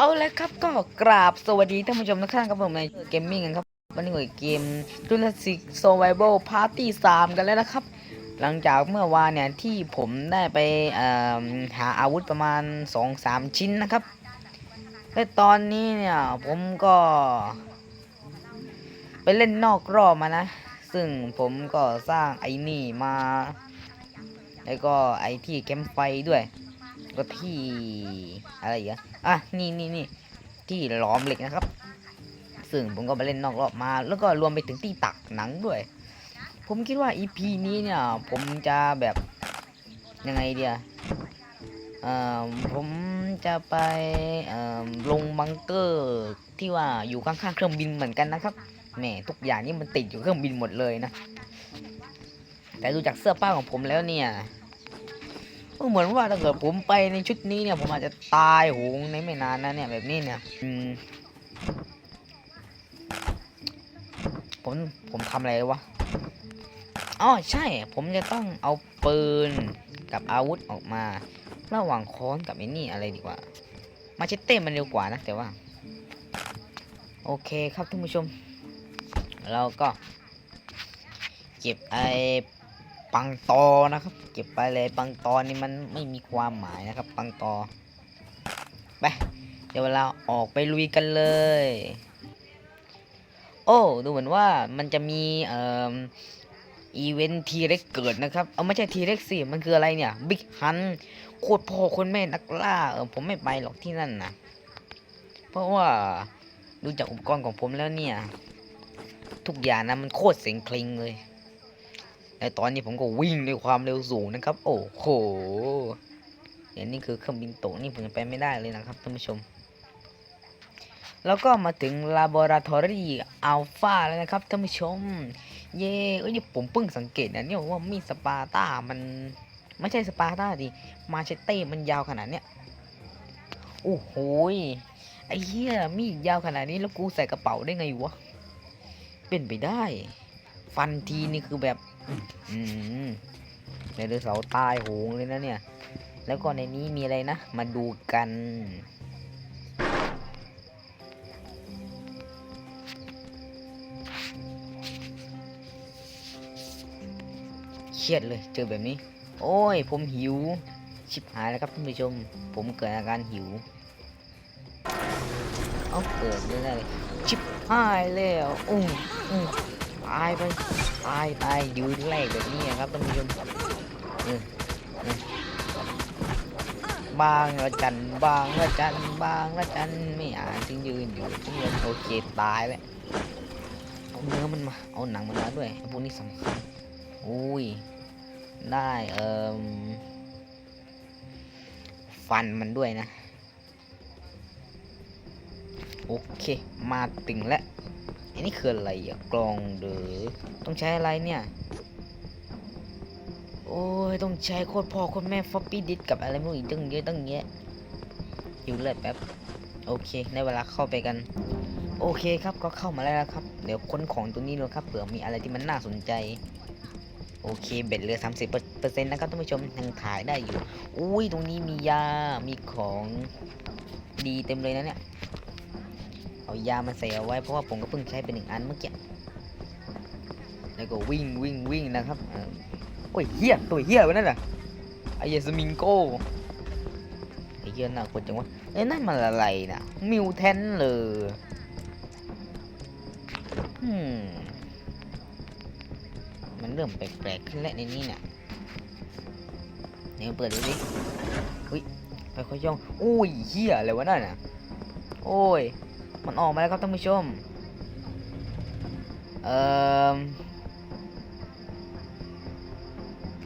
เอาละครับก็กราบสวัสดีท่านผู้ชมทุกท่านครับผมในเกมมิ่งกันครับวันนี้เกมจุลศิกโซไวเบิลพาร์ตี้สามกันแล้วนะครับ หลังจากเมื่อวานเนี่ยที่ผมได้ไปหาอาวุธประมาณ 2-3 ชิ้นนะครับ และตอนนี้เนี่ยผมก็ ไปเล่นนอกรอบมานะ ซึ่งผมก็สร้างไอ้นี่มา แล้วก็ไอ้ที่แคมไฟด้วย ก็ที่อะไรอีกอะอะนี่นี่นี่ที่หลอมเหล็กนะครับ ซึ่งผมก็ไปเล่นนอกรอบมา แล้วก็รวมไปถึงที่ตักหนังด้วย ผมคิดว่า EP นี้เนี่ย ผมจะแบบยังไงเดียเอ่อผมจะไปเอ่อลงบังเกอร์ที่ว่าอยู่ข้างๆเครื่องบินเหมือนกันนะครับแหมทุกอย่างนี่มันติดอยู่เครื่องบินหมดเลยนะแต่ดูจากเสื้อผ้าของผมแล้วเนี่ย ก็เหมือนว่าถ้าเกิดผมไปในชุดนี้เนี่ย ผมอาจจะตายโหงในไม่นานนะเนี่ยแบบนี้เนี่ยผมผมทำอะไรวะอ๋อใช่ ผมจะต้องเอาปืนกับอาวุธออกมา ระหว่างค้อนกับไอ้นี่อะไรดีกว่า มาเชตเต้มันเร็วกว่านะแต่ว่า โอเคครับท่านผู้ชม เราก็ เก็บไอ ปังตอนะครับ เก็บไปเลยปังตอนี่มันไม่มีความหมายนะครับ ปังตอไปเดี๋ยวเราออกไปลุยกันเลย โอ้ดูเหมือนว่ามันจะมีเอ่ออีเวนต์ทีเร็กเกิดนะครับ เอาไม่ใช่ทีเร็กสิมันคืออะไรเนี่ยบิ๊กฮันโคตรพ่อคนแม่นักล่าเออผมไม่ไปหรอกที่นั่นนะเพราะว่าดูจากอุปกรณ์ของผมแล้วเนี่ย ทุกอย่างนะมันโคตรเสียงคลิงเลย ในตอนนี้ผมก็วิ่งด้วยความเร็วสูงนะครับ โอ้โหอย่างนี้คือเครื่องบินตกนี่ผมไปไม่ได้เลยนะครับท่านผู้ชม แล้วก็มาถึง Laboratory Alpha แล้วนะครับท่านผู้ชม เย่เอ้ยนี่ผมเพิ่งสังเกตนะเนี่ยว่ามีดสปาร์ต้ามันไม่ใช่สปาร์ต้าดิมาเชตเต้มันยาวขนาดเนี้ยโอ้โหยไอ้เหี้ยมีดยาวขนาดนี้แล้วกูใส่กระเป๋าได้ไงวะ เป็นไปได้ ฟันทีนี่คือแบบ อืมไดโนเสาร์ตายโหงเลยนะเนี่ย แล้วก็ในนี้มีอะไรนะ มาดูกันเครียดเลยเจอแบบนี้ โอ้ย ผมหิว ชิบหายแล้วครับท่านผู้ชม ผมเกิดอาการหิว เอาเกิดไม่ได้เลยชิบหายแล้วอุ้งอุ้งตายไป ตายตายยืนแรกแบบนี้ครับท่านผู้ชมบางละจันบางละจันบางละจันไม่อ่านจึงยืนอยู่จึงยืนโอเคตายแล้วเอาเนื้อมันมาเอาหนังมันมาด้วยพวกนี้สำคัญอุ้ยได้เอ่มฟันมันด้วยนะ โอเค มาถึงแล้ว อันนี้คืออะไรอะกลองเดือ ต้องใช้อะไรเนี่ย โอ้ย ต้องใช้โคตรพ่อโคตรแม่ฟอปปี้ดิสกับอะไรไม่รู้อีกตั้งเยอะตั้งแยอะอยู่เลือดแป๊บ โอเค ในเวลาเข้าไปกัน โอเคครับก็เข้ามาแล้วครับ เดี๋ยวค้นของตัวนี้ดูครับเผื่อมีอะไรที่มันน่าสนใจโอเคเบ็ดเหลือสามสิบเปอร์เซ็นต์นะครับท่านผู้ชมยังขายได้อยู่ อุ้ยตรงนี้มียา มีของดีเต็มเลยนะเนี่ย เอายามาใส่เอาไว้เพราะว่าผมก็เพิ่งใช้ไปหนึ่งอันเมื่อกี้แล้วก็วิ่งวิ่งวิ่งนะครับโอ้ยเฮียตัวเฮียวะนั่นน่ะไอเยสมิงโก้ไอเฮียน่ากลัวจังวะเอ้ยนั่นมันอะไรน่ะมิวแทนเลยอืมมันเริ่มแปลกๆขึ้นแล้วในนี้เนี่ยเนี่ยวเปิดดูดิอุ้ยค่อยๆย่องโอ้ยเฮียอะไรวะนั่นน่ะโอ้ย มันออกมาแล้วครับท่านผู้ชม เอ่อ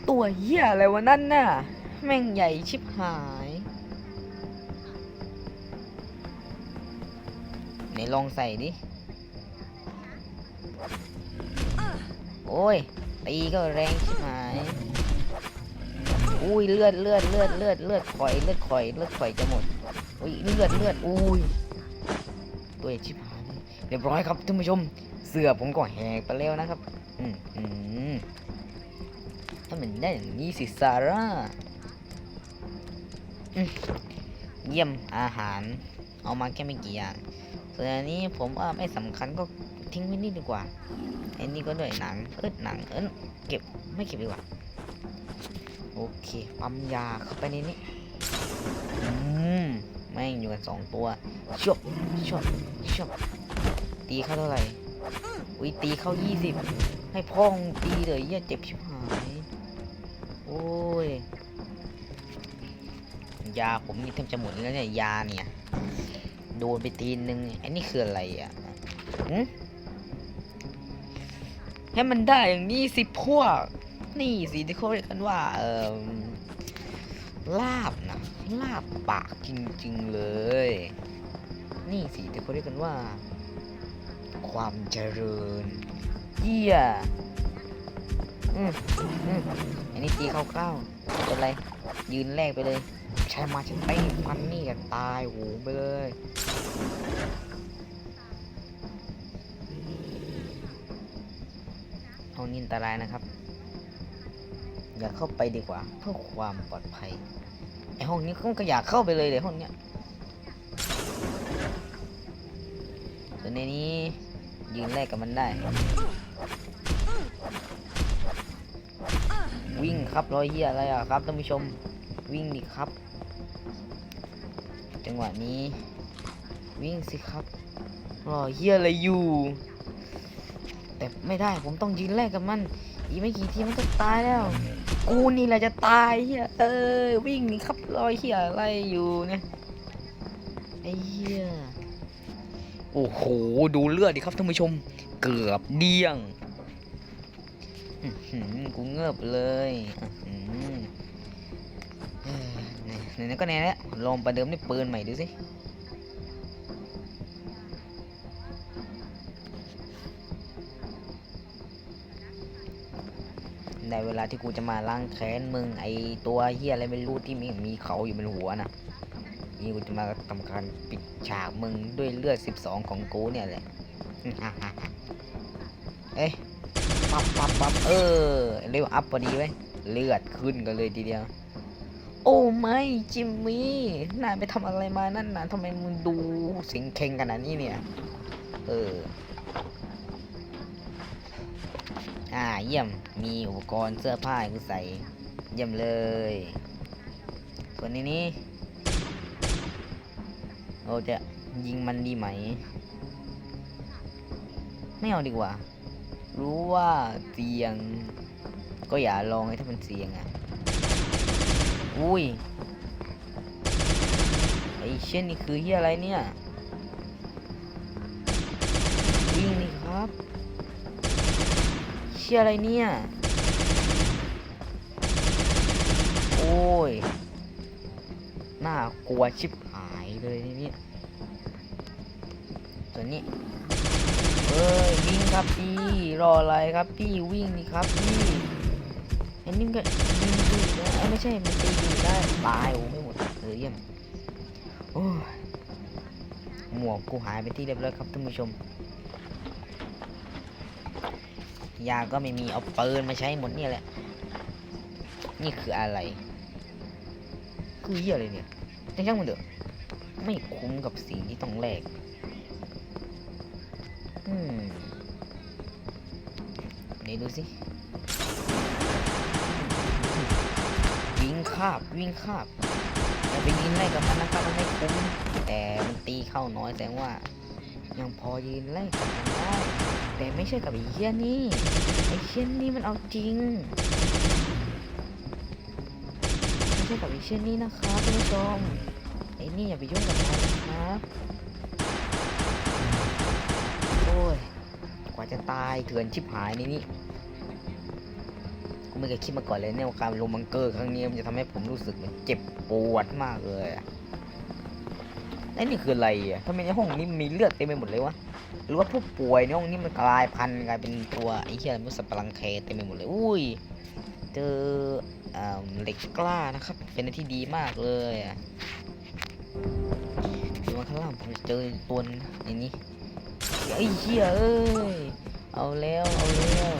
ตัวเหี้ยอะไรวะนั่นน่ะ แม่งใหญ่ชิบหาย ไหนลองใส่ดิ โอ้ย ตีก็แรงชิบหายอุ้ยเลือดเลือดเลือดเลือดเลือดข่อยเลือดข่อยเลือดข่อยจะหมดอุ้ยเลือดเลือดอุ้ย ตัวใหญ่ชิบหายเรียบร้อยครับท่านผู้ชม เสือผมก็แหกไปแล้วนะครับ อืมอืมถ้ามันได้อย่างนี้สิซาร่าเยี่ยมอาหาร เอามาแค่ไม่กี่อย่างส่วนอันนี้ผมว่าไม่สำคัญก็ทิ้งไว้นี่ดีกว่าไอ้นี่ก็ด้วยหนังเอิดหนังเอิดเก็บไม่เก็บดีกว่า โอเค ปั๊มยาเข้าไปในนี้ ม่งอยู่กันสองตัวชบชบชบตีเข้าเท่าไหร่อุ้ยตีเข้ายี่สิบให้พ่องตีเลยเหี้ยเจ็บชิบหายโอ้ยยาผมนี่แทบจะหมดแล้วเนี่ยยาเนี่ยโดนไปตีนนึงไอ้นี่คืออะไรอะหึให้มันได้อย่างนี้สิพวก นี่สิที่เขาเรียกกันว่าเออลาบนะ ลาบปากจริง ๆ เลย นี่สิที่เขาเรียกกันว่า ความเจริญเยี่ยอืมอืมอันนี้ตีคร่าวๆเป็นไร ยืนแรกไปเลยใช้มาฉันเต้ฟันนี่กันตายโหไปเลยห้องนี้อันตรายนะครับ อย่าเข้าไปดีกว่าเพื่อความปลอดภัย ไอห้องนี้ก็อยากเข้าไปเลยเลยห้องเนี้ยส่วนในนี้ยืนแรกกับมันได้ วิ่งครับรอยเหี้ยอะไรอะครับท่านผู้ชมวิ่งดิครับ จังหวะนี้ วิ่งสิครับรอเหี้ยอะไรอยู่ แต่ไม่ได้ผมต้องยืนแรกกับมัน อีกไม่กี่ทีมันก็ตายแล้ว กูนี่แหละจะตายเฮียเออ วิ่งนี่ครับรอยเฮียอะไรอยู่เนี่ยไอ้เฮียโอ้โห ดูเลือดดิครับท่านผู้ชม เกือบเดี้ยงกูเงือบเลยไหนไหนๆก็ไหนแล้วลองประเดิมด้วยปืนใหม่ดูสิ ในเวลาที่กูจะมาล้างแค้นมึงไอตัวเฮียอะไรไม่รู้ที่มีมีเขาอยู่บนหัวนะนี่กูจะมาทำการปิดฉากมึงด้วยเลือด 12 ของกูเนี่ยแหละ เอ้ยปั๊บปั๊บปั๊บเออเร็วอัพพอดีไว้เลือดขึ้นกันเลยทีเดียว โอ้ไม่จิมมี่นายไปทำอะไรมานั่นนะทำไมมึงดูสิงเข่งขนาดนี้เนี่ย เออ อ่าเยี่ยมมีอุปกรณ์เสื้อผ้าให้กูใส่ เยี่ยมเลย ส่วนในนี้เราจะยิงมันดีไหม ไม่เอาดีกว่า รู้ว่าเสี่ยง ก็อย่าลองให้ถ้ามันเสี่ยงอะ อุ้ยไอเช่นนี่คือเฮียอะไรเนี่ย วิ่งนี่ครับ ชี่ยอะไรเนี่ย โอ้ย น่ากลัวชิบหายเลยนี่ยส่วนนี้เอ้ยวิ่งครับพี่ รออะไรครับพี่วิ่งนี่ครับพี่อันนี้ก็ยิงดูนะไม่ใช่ มันตีดูได้ตายโอ้ไม่หมดเออเยี่ยมโอ้ยหมวกกูหายไปที่เรียบร้อยครับท่านผู้ชม ยาก็ไม่มีเอาปืนมาใช้หมดเนี่ยแหละ นี่คืออะไร คือเหี้ยอะไรเนี่ยแต่ช่างมันเถอะไม่คุ้มกับสิ่งที่ต้องแลกอืมไหนดูสิวิ่งคาบวิ่งคาบอย่าไปยิงไล่กับมันนะครับมันไม่คุ้มแต่มันตีเข้าน้อยแสดงว่า ยังพอยืนไล่กับมันได้ แต่ไม่ใช่กับไอ้เหี้ยนี่ไอ้เหี้ยนี่มันเอาจริง ไม่ใช่กับไอ้เหี้ยนี่นะครับท่านผู้ชมไอ้นี่อย่าไปยุ่งกับมันนะครับโอ้ยกว่าจะตายเถื่อนชิบหายในนี่กูไม่เคยคิดมาก่อนเลยเนี่ยว่าการลงบังเกอร์ครั้งนี้มันจะทำให้ผมรู้สึกเจ็บปวดมากเลย อะไอ้นี่คืออะไรอะทำไมในห้องนี้มีเลือดเต็มไปหมดเลยวะ หรือว่าผู้ป่วยในห้องนี้มันกลายพันธุ์กลายเป็นตัวไอ้เหี้ยมุสปรังเคเต็มไปหมดเลย อุ้ย เจออ่าเหล็กกล้านะครับ เป็นอะไรที่ดีมากเลยอะดูมาข้างล่างผมเจอตัวอย่างนี้ไอ้เหี้ยเอ้ย เอาแล้ว เอาแล้ว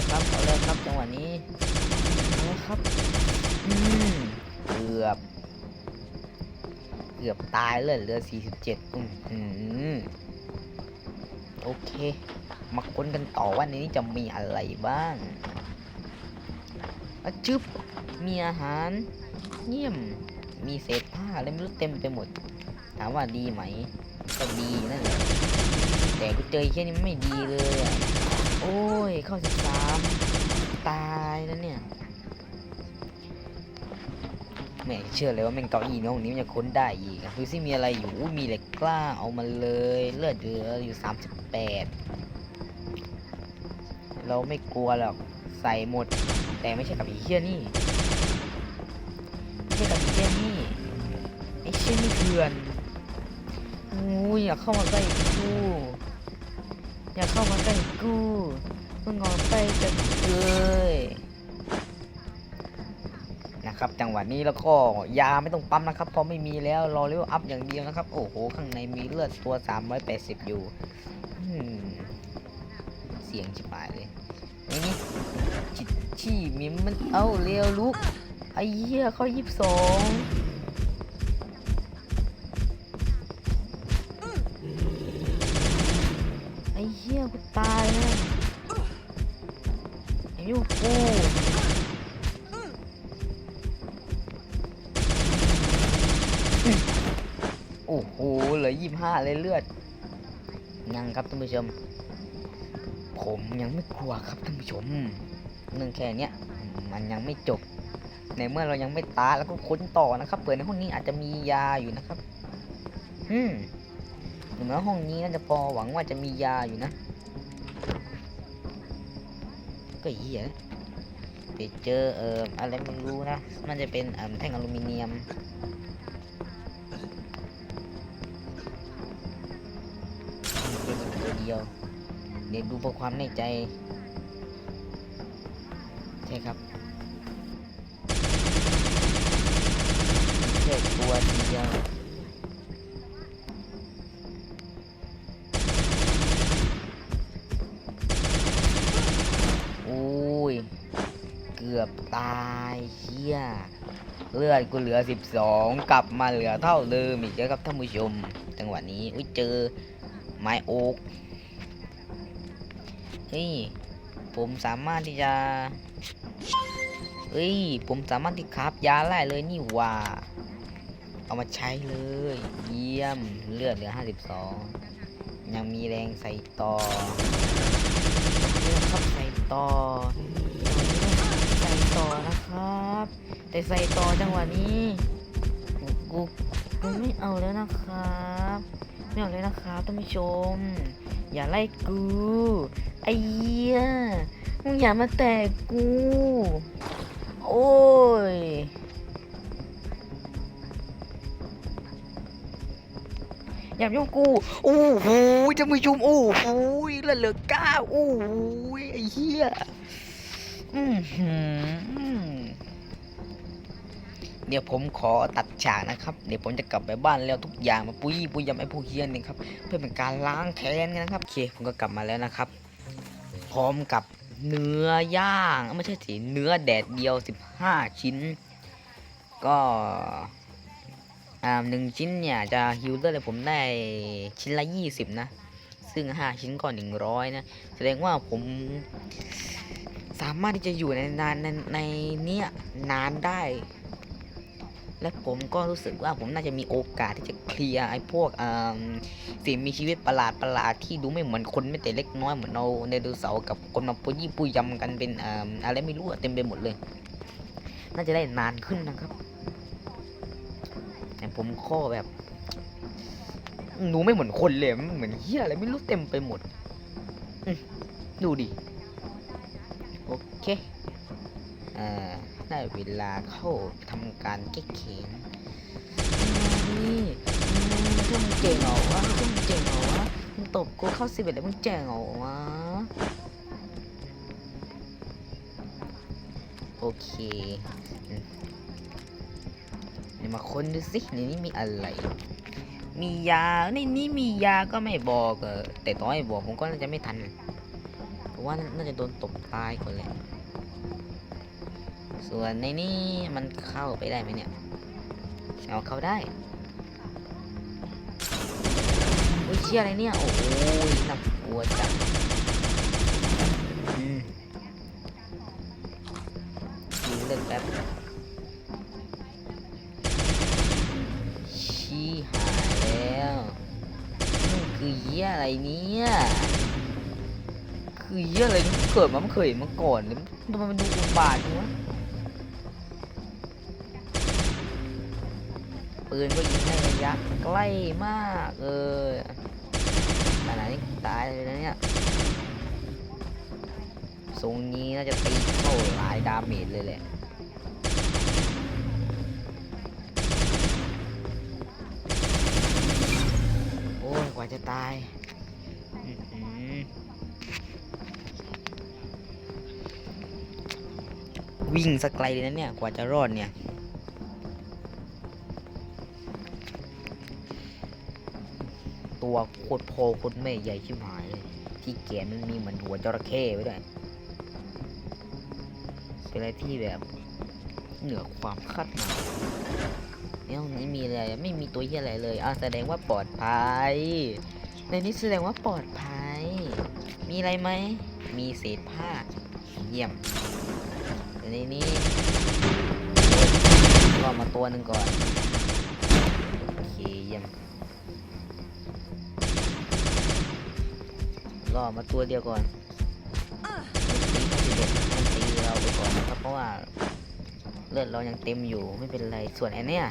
แล้วครับเอาเลยครับจังหวะนี้เอาเลยครับอืมเกือบ เกือบตายเลยเหลือ 47อือหือโอเค มาค้นกันต่อว่าในนี้จะมีอะไรบ้างอะจึบมีอาหารเยี่ยมมีเศษผ้าอะไรไม่รู้เต็มไปหมด ถามว่าดีไหม ก็ดีนั่นแหละแต่กูเจอไอ้เช่นนี้ไม่ดีเลยอะ โอ้ย เข้าสิบสามตายแล้วเนี่ยไม่เชื่อเลยว่าแม่งเก้าอี้ในห้องนี้มันจะค้นได้อีกอะดูสิมีอะไรอยู่มีเหล็กกล้าเอามาเลยเลือดเหลืออยู่สามสิบแปดเราไม่กลัวหรอกใส่หมด แต่ไม่ใช่กับอ้เชี่ยนี่ไม่ใช่กับอ้เชี่ยนี่ไอเชี่ยนี่เถื่อนโอ้ยอยากเข้ามาใกล้กู อยาเข้ามาใกล้กูมึงงอไปจะเลยนะครับจังหวะนี้แล้วก็ยาไม่ต้องปั๊มนะครับเพราะไม่มีแล้วรอเร็วอัพอย่างเดียวนะครับ โอ้โห ข้างในมีเลือดตัว 380 อยู่อืมเสียงชิบหายเลยนี่จิตชี่มิมมันเอ้าเร็วลุกไอ้เหี้ยเขายิบสอง เหี้ยกูตายแล้วอ้ยูกูโอ้โห เหลือยี่ห้าเลยเลือด ยังครับท่านผู้ชม ผมยังไม่กลัวครับท่านผู้ชมเรื่องแค่เนี้ยมันยังไม่จบ ในเมื่อเรายังไม่ตายแล้วก็ค้นต่อนะครับ เปิดในห้องนี้อาจจะมียาอยู่นะครับ อืมถึงแม้ว่าห้องนี้น่าจะพอหวังว่าจะมียาอยู่นะ ก็เหี้ยนะไปเจอเอ่ออะไรไม่รู้นะ มันจะเป็นอ่อแท่งอลูมิเนียม เดียว เดี๋ยวดูเพื่อความแน่ใจ ใช่ครับแค่ตัวเดียว เลือดกูเหลือ 12 กลับมาเหลือเท่าเดิมอีกแล้วครับท่านผู้ชมจังหวะนี้อุ้ยเจอไม้โอ๊กเฮ้ยผมสามารถที่จะเอ้ยผมสามารถที่คราฟยาไล่เลยนี่ว่าเอามาใช้เลย เยี่ยมเลือดเหลือ 52 ยังมีแรงใส่ต่อเลือดครับใส่ต่อ ต่อนะครับ แต่ใส่ต่อจังหวะนี้กูกูไม่เอาแล้วนะครับไม่เอาเลยนะครับท่านผู้ชม อย่าไล่กูไอ้เหี้ยมึงอย่ามาแตะกู โอ้ยอย่ายุ่งกู โอ้โหจะมือชุม โอ้โหลือเหลือก้า โอ้โหไอ้เหี้ย อือหือ เดี๋ยวผมขอตัดฉากนะครับ เดี๋ยวผมจะกลับไปบ้านแล้วทุกอย่างมาปุยปุยยำไอ้ผู้เฮียนนี่ครับ เพื่อเป็นการล้างแค้นกันนะครับ โอเค ผมก็กลับมาแล้วนะครับ พร้อมกับเนื้อย่างไม่ใช่สิเนื้อแดดเดียว 15 ชิ้น ก็อ่าหนึ่งชิ้นเนี่ยจะฮิวเลอร์เลยผมได้ชิ้นละ 20 นะ ซึ่ง 5 ชิ้นก็100 นะ แสดงว่าผมสามารถที่จะอยู่ในนานในในเนี้ยนานได้ และผมก็รู้สึกว่าผมน่าจะมีโอกาสที่จะเคลียร์ไอ้พวกสิ่งมีชีวิตประหลาดประหลาดที่ดูไม่เหมือนคนไม่แต่เล็กน้อยเหมือนเอาไดโนเสากับคนมาปุยปุยยำกันเป็นอะไรไม่รู้เต็มไปหมดเลย น่าจะได้นานขึ้นนะครับแต่ผมข้อแบบหนูไม่เหมือนคนเลยมันเหมือนเฮียอะไรไม่รู้เต็มไปหมดดูดิโอเคอ่า ได้เวลาเข้าทำการแก้เข็นนี่มึงเจ๋งเหรอวะมึงเจ๋งเหรอวะมึงตบกูเข้าสิบเอ็ดแล้วมึงเจ๋งเหรอวะโอเคอืมเดี๋ยวมาค้นดูสิในนี้มีอะไร มียา ในนี้มียาก็ไม่บอกเออแต่ต่อให้บอกผมก็น่าจะไม่ทันโอผมว่าน่าจะโดนตบตายก่อนเลย ส่วนในนี้มันเข้าไปได้ไหมเนี่ยเอาเข้าได้โอ้ยเชี่ยอะไรเนี่ย โอ้โหน่ากลัวจังอืมดูเล่นแป๊บชี้หายแล้วนี่คือเหี้ยอะไรเนี่ยคือเหี้ยอะไรมันเกิดมาไม่เคยเห็นมาก่อนเลยทำไมมันดูอุบาทจังวะ ปืนก็ยิงได้ระยะใกล้มากเออขนาดนี้ตายเลยนะเนี่ยทรงนี้น่าจะตีเข้าหลายดาเมจเลยแหละโอ้ยกว่าจะตายวิ่งสักไกลเลยนะเนี่ย กว่าจะรอดเนี่ย ตัวโคตรโพโคตรแม่ใหญ่ชิบหายเลยที่แกนมันมีเหมือนหัวจระเข้ไว้ด้วยเป็นอะไรที่แบบเหนือความคาดหมายในห้องนี้มีอะไรไม่มีตัวเหี้ยอะไรเลยอ่าแสดงว่าปลอดภัย ในนี้แสดงว่าปลอดภัย มีอะไรไหม มีเศษผ้า เยี่ยมในนี้รอมาตัวหนึ่งก่อน โอเคเยี่ยม รอมาตัวเดียวก่อนมันตีเราไปก่อนนะครับเพราะว่าเลือดเรายังเต็มอยู่ไม่เป็นไรส่วนไอ้นี่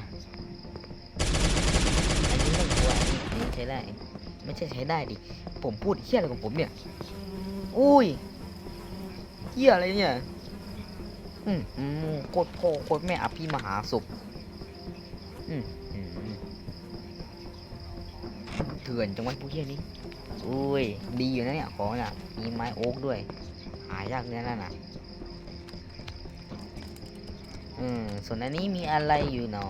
อันนี้ต้องกลัวอันนี้นี้ใช้ได้ไม่ใช่ใช้ได้ดิผมพูดเฮี้ยอะไรของผมเนี่ยอุ้ยเฮี้ยอะไรเนี่ยอืมอืมโคตรพ่อโคตรแม่อภิมหาสุขอืมอืมเถื่อนจังวะพวกเฮี้ยนี้ อุ้ย ดีอยู่นะเนี่ยของน่ะมีไม้โอ๊กด้วย หายากเนี่ยนั่นน่ะอืมส่วนอันนี้มีอะไรอยู่หนอ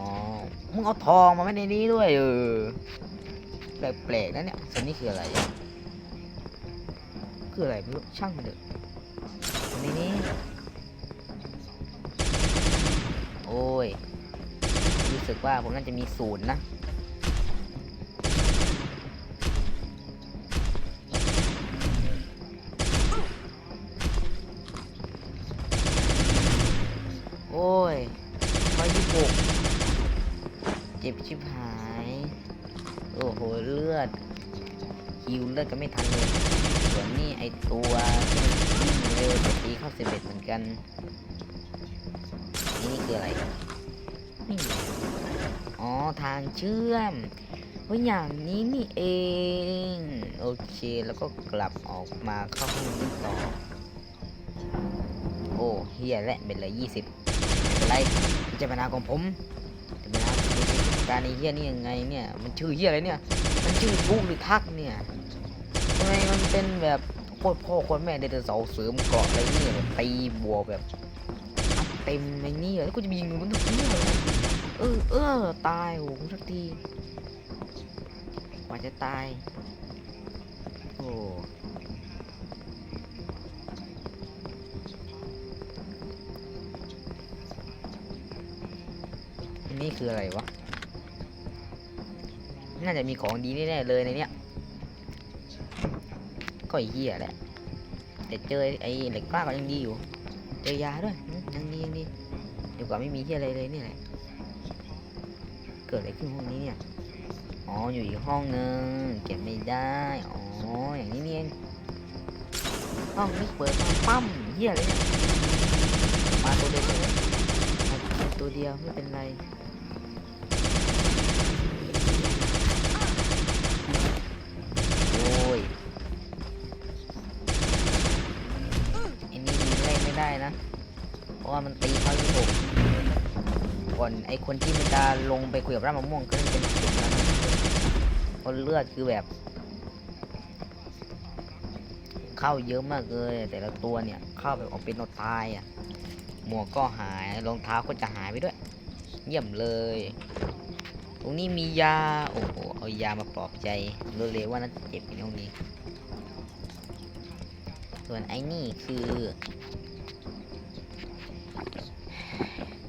มึงเอาทองมาไว้ในนี้ด้วยเออแปลกๆนะเนี่ยส่วนนี้คืออะไรคืออะไรไม่รู้ช่างมันเถอะส่วนในนี้โอ้ยรู้สึกว่าผมน่าจะมีศูนย์นะ ก็ไม่ทันเลยส่วนนี้ไอตัวที่มันวิ่งเร็วจะตีเข้าเซเบตเหมือนกันนี่คืออะไรอ๋อทางเชื่อมว่าอย่างนี้นี่เอง โอเคแล้วก็กลับออกมาเข้าห้องนี้ต่อ โอ้เฮียและเป็นเลยยี่สิบเป็นไรเจตนาของผมเจตนาของการในเฮียนี่ยังไงเนี่ย มันชื่อเฮียอะไรเนี่ย มันชื่อทุกหรือทักเนี่ย ทำไมมันเป็นแบบโคตรพ่อโคตรแม่ไดโนเสาเสริมเกาะอะไรนี่แบบตีบัวแบบเต็มในนี่แล้วกูจะยิงมันทุกที่เลยเออเออตายโอ้โหสักทีกว่าจะตายโอ้นนี้คืออะไรวะ น่าจะมีของดีแน่ๆเลยในเนี้ย ก็ไอ้เหี้ยแหละแต่เจอไอ้เหล็กกล้าก็ยังดีอยู่ เจอยาด้วยยังดียังดีดีกว่าไม่มีเหี้ยอะไรเลยเนี่ยแหละเกิดอะไรขึ้นห้องนี้เนี่ยอ๋ออยู่อีกห้องนึงเก็บไม่ได้อ๋ออย่างนี้นี่เองห้องนี้เปิดมาปั๊มเหี้ยเนี่ยมาตัวเดียวเลยมาตัวเดียวไม่เป็นไร ว่ามันตีเขาที่หกก่อนไอคนที่มันจะลงไปคุยกับร่างมะม่วงก็เล่นเป็นจุดแล้วนเพราะเลือดคือแบบ เข้าเยอะมากเลย แต่ละตัวเนี่ยเข้าแบบออกเป็นโนตายอะหมวกก็หายรองเท้าก็จะหายไปด้วย เยี่ยมเลย ตรงนี้มียา โอ้โหเอายามาปลอบใจรู้เลยว่าน่าจะเจ็บอยู่ในห้องนี้ ส่วนไอ้นี่คือ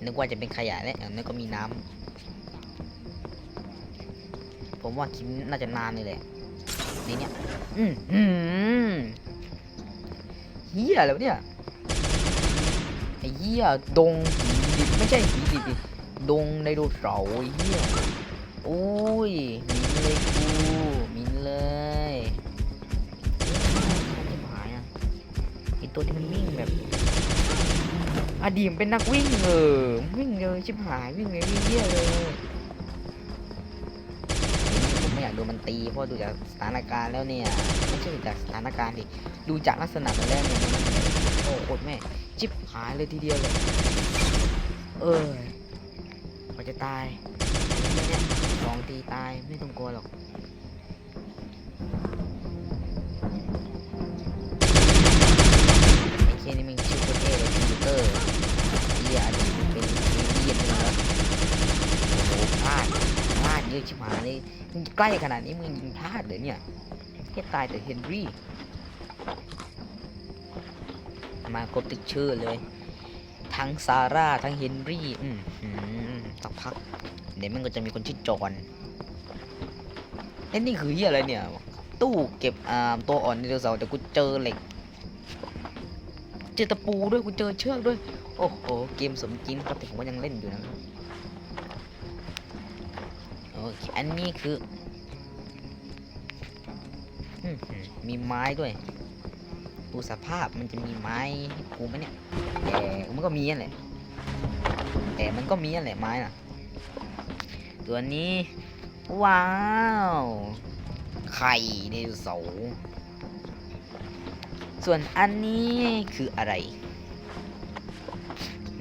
นึกว่าจะเป็นขยะแล้วอย่างนั้นก็มีน้ำ ผมว่าคลิปน่าจะนานเลยแหละในเนี้ยอืมอืมเฮียอะไรวเนี่ย ไอ้เฮียดงดิบไม่ใช่ผีดิบดิดงไดโนเสาร์ไอ้เฮียโอ้ยมินเลยกูมินเลยไม่หายอะไอตัวที่มันวิ่งแบบ อดีมเป็นนักวิ่งเออวิ่งเลยชิบหายวิ่งเลยวิ่งเยี่ยเลยผมไม่อยากดนมันตีเพราะดูจากสถานการณ์แล้วเนี่ยไม่ใช่จากสถานการณ์ดิดูจากลักษณะมันแล้วเนี่ยโอ้โคตรแม่ชิบหายเลยทีเดียวเลยเออพอจะตายเนี่ยสองตีตายไม่ต้องกลัวหรอกไอ้เคนี่มันชื่อโคตรเท่เลยคอมพิวเตอร์ เฮียอันนี้เป็นเรียนเลยนะโอ้โหพลาดพลาดเยอะชิบหายเลยมึง ใกล้ขนาดนี้มึงยิงพลาดเลยเนี่ยแค่ตายแต่เฮนรี่ มาครบติดชื่อเลย ทั้งซาร่า ทั้งเฮนรี่ อืมสักพัก เดี๋ยวมันก็จะมีคนชื่อจอนเอ้ยนี่คือเฮียอะไรเนี่ย ตู้เก็บอ่าตัวอ่อนไดโนเสาแต่กูเจอเหล็ก เจอตะปูด้วยกูเจอเชือกด้วย โอ้โห เกมสมจริงครับแต่ผมก็ยังเล่นอยู่นะครับ อเคอันนี้คืออื้อหือมีไม้ด้วยดูสภาพมันจะมีไม้ให้กูไหมเนี่ยแต่มันก็มีนั่นแหละแต่มันก็มีนั่นแหละไม้น่ะ ตัวนี้ ว้าว ไข่ไดโนเสาร์ส่วนอันนี้คืออะไร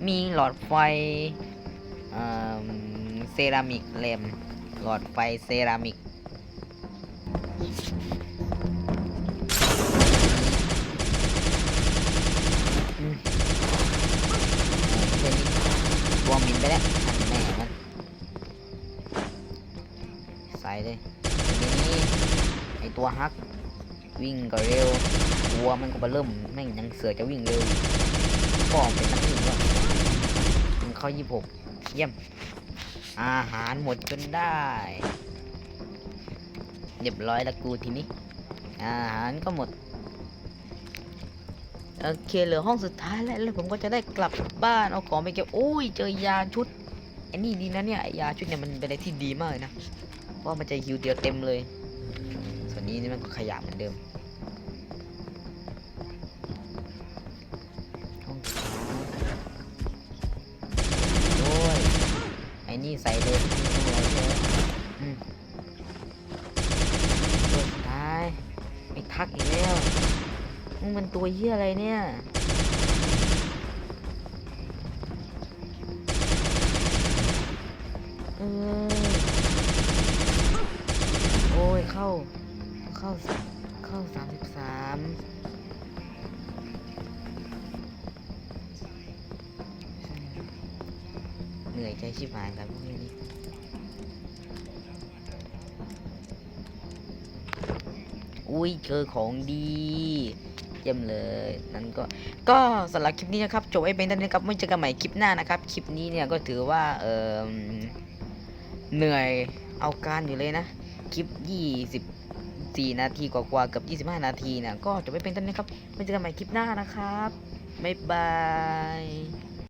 มีหลอดไฟเอ่อเซรามิกเลม หลอดไฟเซรามิกอืมเดี๋ยวนี้ตัวมินไปแล้วทันแม่มันใส่เลยทีนี้ไอตัวฮัก วิ่งก็เร็วตัวมันก็บเริ่มแม่งยังเสือจะวิ่งเร็วฟอมเป็นนักวิ่งด้วยมันเข้ายี่หกเยี่ยม อาหารหมดจนได้ เรียบร้อยแล้วกูทีนี้ อาหารก็หมด โอเคเหลือห้องสุดท้ายแล้วแล้วผมก็จะได้กลับบ้านเอาของไปเก็บโอ้ยเจอยาชุดไอ้นี่ดีนะเนี่ยยาชุดเนี่ยมันเป็นอะไรที่ดีมากเลยนะเพราะมันจะฮิวเดียวเต็มเลย ส่วนนี้นี่มันก็ขยะเหมือนเดิม นี่ใส่เลยไม่อะไรเยอะตัวสุดท้ายไอ้ทักอีกแล้วมึงมันตัวเหี้ยอะไรเนี่ยเออโอ้ยเข้า เข้าเข้าสามสิบสาม ชิบหายครับพวกนี้อุ้ยเจอของดีเยี่ยมเลยนั่นก็ก็สำหรับคลิปนี้นะครับจบไว้เป็นเท่านี้ครับไม่เจอกันใหม่คลิปหน้านะครับคลิปนี้เนี่ยก็ถือว่าเออเหนื่อยเอาการอยู่เลยนะคลิป 24 นาทีกว่าๆเกับ 25 นาทีนี่ยก็จบไว้เป็นเท่านี้ครับไม่เจอกันใหม่คลิปหน้านะครับบ๊ายบาย